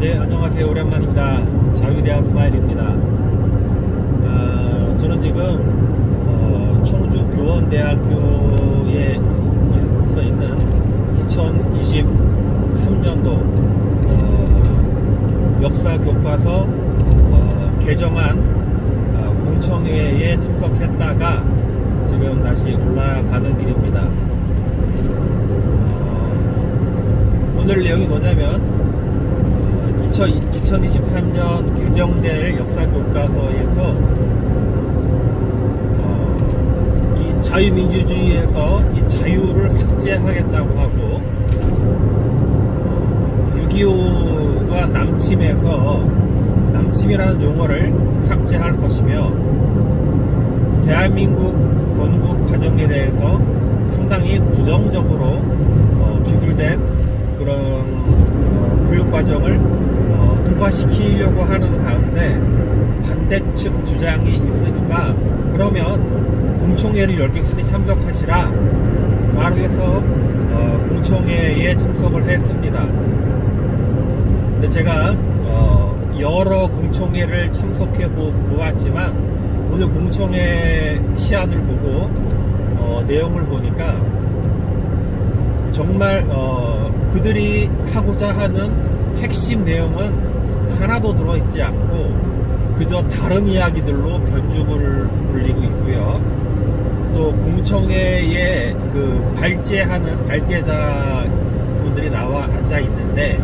네, 안녕하세요. 오랜만입니다. 자유대학 스마일입니다. 아, 저는 지금 어, 청주 교원대학교에 서 있는 2023년도 어, 역사 교과서 어, 개정안 어, 공청회에 참석했다가 지금 다시 올라가는 길입니다. 어, 오늘 내용이 뭐냐면 2023년 개정될 역사 교과서에서 어, 이 자유민주주의에서 이 자유를 삭제하겠다고 하고 6.25가 남침해서 남침이라는 용어를 삭제할 것이며 대한민국 건국 과정에 대해서 상당히 부정적으로 어, 기술된 그런 어, 교육 과정을 어, 통과시키려고 하는 가운데 반대측 주장이 있으니까 그러면 공청회를 열겠으니 참석하시라 말로 해서 어, 공청회에 참석을 했습니다. 근데 제가 어, 여러 공청회를 참석해 보, 보았지만 오늘 공청회 시안을 보고 어, 내용을 보니까 정말 어, 그들이 하고자 하는 핵심 내용은 하나도 들어있지 않고 그저 다른 이야기들로 변죽을 불리고 있고요. 또 공청회에 그 발제하는 발제자 분들이 나와 앉아 있는데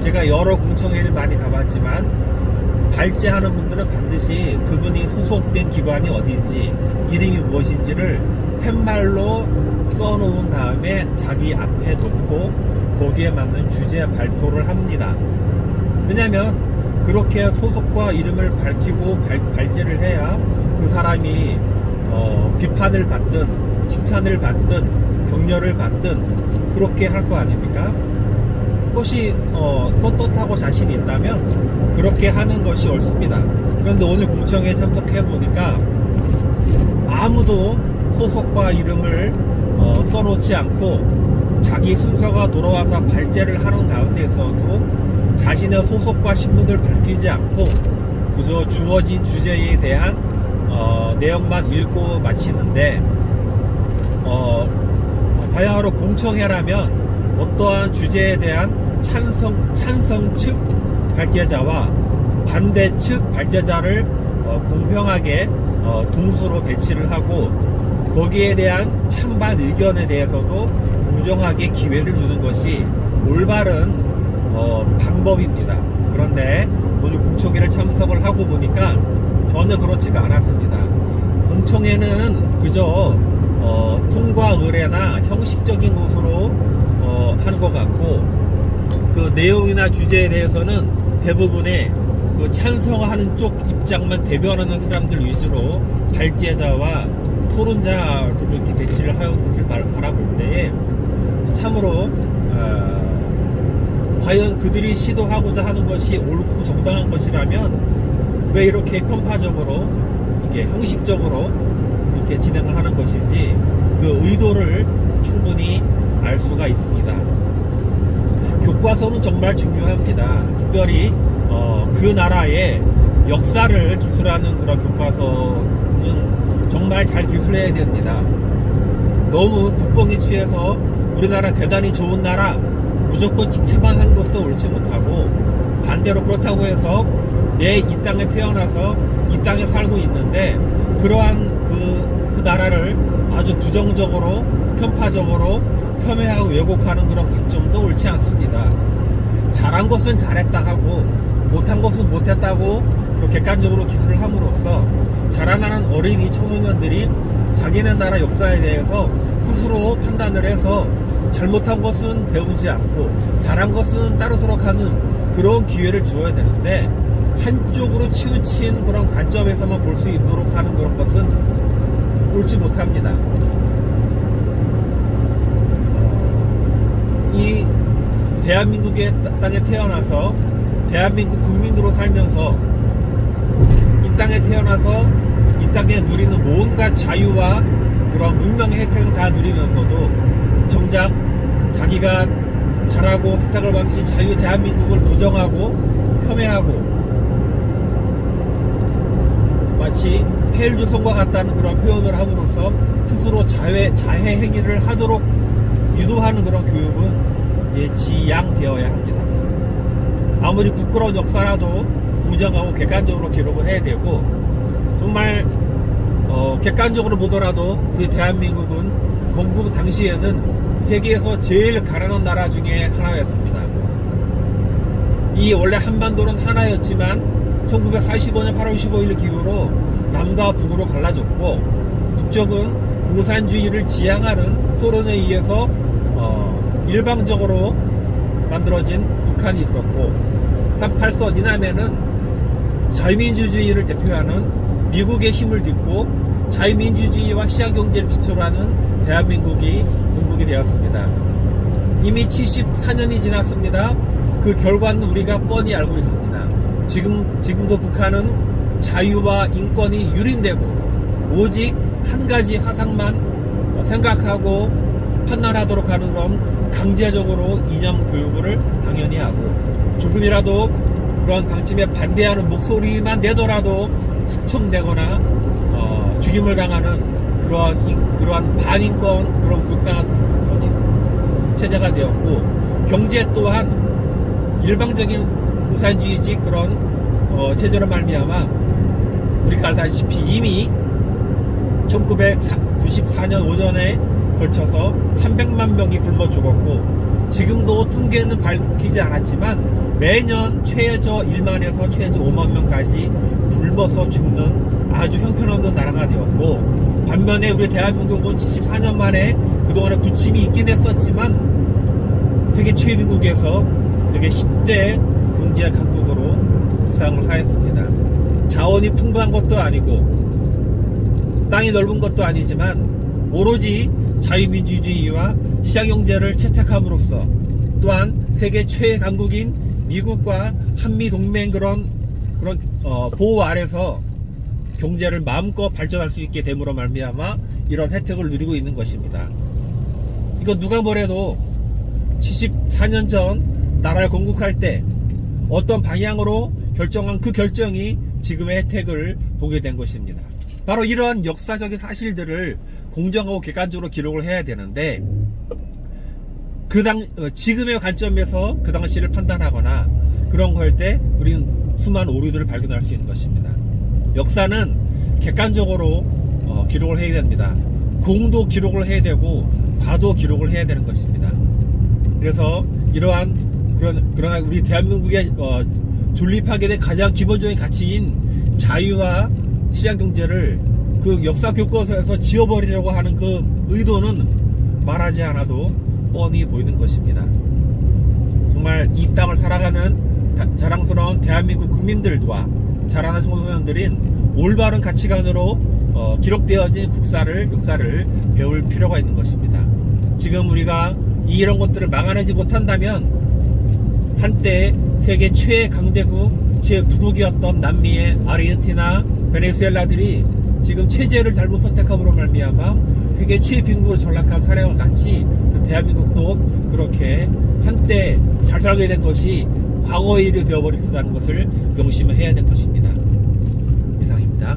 제가 여러 공청회를 많이 가봤지만 발제하는 분들은 반드시 그분이 소속된 기관이 어디인지 이름이 무엇인지를 팻말로 써놓은 다음에 자기 앞에 놓고 거기에 맞는 주제 발표를 합니다. 왜냐하면 그렇게 소속과 이름을 밝히고 발, 발제를 해야 그 사람이 어, 비판을 받든 칭찬을 받든 격려를 받든 그렇게 할 거 아닙니까? 그것이 어, 떳떳하고 자신이 있다면 그렇게 하는 것이 옳습니다. 그런데 오늘 공청회에 참석해 보니까 아무도 소속과 이름을 어, 써놓지 않고 자기 순서가 돌아와서 발제를 하는 가운데서도 자신의 소속과 신분을 밝히지 않고 그저 주어진 주제에 대한 어, 내용만 읽고 마치는데 어, 바야흐로 공청회라면 어떠한 주제에 대한 찬성 찬성 측 발제자와 반대 측 발제자를 어, 공평하게 어, 동수로 배치를 하고 거기에 대한 찬반 의견에 대해서도 공정하게 기회를 주는 것이 올바른 어, 방법입니다. 그런데 오늘 공청회를 참석을 하고 보니까 전혀 그렇지가 않았습니다. 공청회는 그저 어, 통과 의례나 형식적인 것으로 어, 하는 것 같고 그 내용이나 주제에 대해서는 대부분의 그 찬성하는 쪽 입장만 대변하는 사람들 위주로 발제자와 토론자를 이렇게 배치를 하는 것을 바- 바라볼 때에 참으로 어, 과연 그들이 시도하고자 하는 것이 옳고 정당한 것이라면 왜 이렇게 편파적으로 이게 형식적으로 이렇게 진행을 하는 것인지 그 의도를 충분히 알 수가 있습니다. 교과서는 정말 중요합니다. 특별히 어, 그 나라의 역사를 기술하는 그런 교과서는 정말 잘 기술해야 됩니다. 너무 국뽕이 취해서 우리나라 대단히 좋은 나라 무조건 칭찬만 한 것도 옳지 못하고 반대로 그렇다고 해서 내 이 땅에 태어나서 이 땅에 살고 있는데 그러한 그, 그 나라를 아주 부정적으로 편파적으로 폄훼하고 왜곡하는 그런 관점도 옳지 않습니다. 잘한 것은 잘했다 하고 못한 것은 못했다고 객관적으로 기술을 함으로써 자라나는 어린이 청소년들이 자기네 나라 역사에 대해서 스스로 판단을 해서 잘못한 것은 배우지 않고 잘한 것은 따르도록 하는 그런 기회를 주어야 되는데 한쪽으로 치우친 그런 관점에서만 볼 수 있도록 하는 그런 것은 옳지 못합니다. 이 대한민국의 따- 땅에 태어나서 대한민국 국민으로 살면서 이 땅에 태어나서 이 땅에 누리는 뭔가 자유와 그런 문명의 혜택을 다 누리면서도 정작 자기가 잘하고 혜택을 받는 이 자유 대한민국을 부정하고 폄훼하고 마치 헬조선과 같다는 그런 표현을 함으로써 스스로 자해, 자해 행위를 하도록 유도하는 그런 교육은 이제 지양되어야 합니다. 아무리 부끄러운 역사라도 공정하고 객관적으로 기록을 해야 되고 정말 어, 객관적으로 보더라도 우리 대한민국은 건국 당시에는 세계에서 제일 가난한 나라 중에 하나였습니다. 이 원래 한반도는 하나였지만 1945년 8월 15일 기후로 남과 북으로 갈라졌고 북쪽은 공산주의를 지향하는 소련에 의해서 어, 일방적으로 만들어진 북한이 있었고 38선 이남에는 자유민주주의를 대표하는 미국의 힘을 딛고 자유민주주의와 시장경제를 기초로 하는 대한민국이 건국이 되었습니다. 이미 74년이 지났습니다. 그 결과는 우리가 뻔히 알고 있습니다. 지금, 지금도 북한은 자유와 인권이 유린되고 오직 한 가지 화상만 생각하고 판단하도록 하는 그런 강제적으로 이념 교육을 당연히 하고 조금이라도 그런 방침에 반대하는 목소리만 내더라도 숙청되거나 어, 죽임을 당하는 그러한 인- 그러한 반인권 그런 국가 어, 체제가 되었고 경제 또한 일방적인 공산주의직 그런 어, 체제로 말미암아 우리가 알다시피 이미 1994년 5년에 걸쳐서 300만 명이 굶어 죽었고 지금도 통계는 밝히지 않았지만 매년 최저 1만에서 최저 5만 명까지 굶어서 죽는 아주 형편없는 나라가 되었고 반면에 우리 대한민국은 74년 만에 그동안에 부침이 있긴 했었지만 세계 최빈국에서 세계 10대 경제 강국으로 부상을 하였습니다. 자원이 풍부한 것도 아니고 땅이 넓은 것도 아니지만 오로지 자유민주주의와 시장경제를 채택함으로써 또한 세계 최애 강국인 미국과 한미 동맹 그런 그런 어, 보호 아래서 경제를 마음껏 발전할 수 있게 됨으로 말미암아 이런 혜택을 누리고 있는 것입니다. 이거 누가 뭐래도 74년 전 나라를 건국할 때 어떤 방향으로 결정한 그 결정이 지금의 혜택을 보게 된 것입니다. 바로 이러한 역사적인 사실들을 공정하고 객관적으로 기록을 해야 되는데 그 당, 어, 지금의 관점에서 그 당시를 판단하거나 그런 거 할 때 우리는 수많은 오류들을 발견할 수 있는 것입니다. 역사는 객관적으로 어, 기록을 해야 됩니다. 공도 기록을 해야 되고 과도 기록을 해야 되는 것입니다. 그래서 이러한 그런 그러나 우리 대한민국의 어, 존립하게 된 가장 기본적인 가치인 자유와 시장 경제를 그 역사 교과서에서 지워버리려고 하는 그 의도는 말하지 않아도 뻔히 보이는 것입니다. 정말 이 땅을 살아가는 다- 자랑스러운 대한민국 국민들과 자라는 청소년들인 올바른 가치관으로 어, 기록되어진 국사를 역사를 배울 필요가 있는 것입니다. 지금 우리가 이런 것들을 막아내지 못한다면 한때 세계 최 강대국, 최부국이었던 남미의 아르헨티나, 베네수엘라들이 지금 체제를 잘못 선택함으로 말미암아 세계 최빈국으로 전락한 사례와 같이 대한민국도 그렇게 한때 잘 살게 된 것이 과거의 일이 있다는 것을 명심해야 될 것입니다. 이상입니다.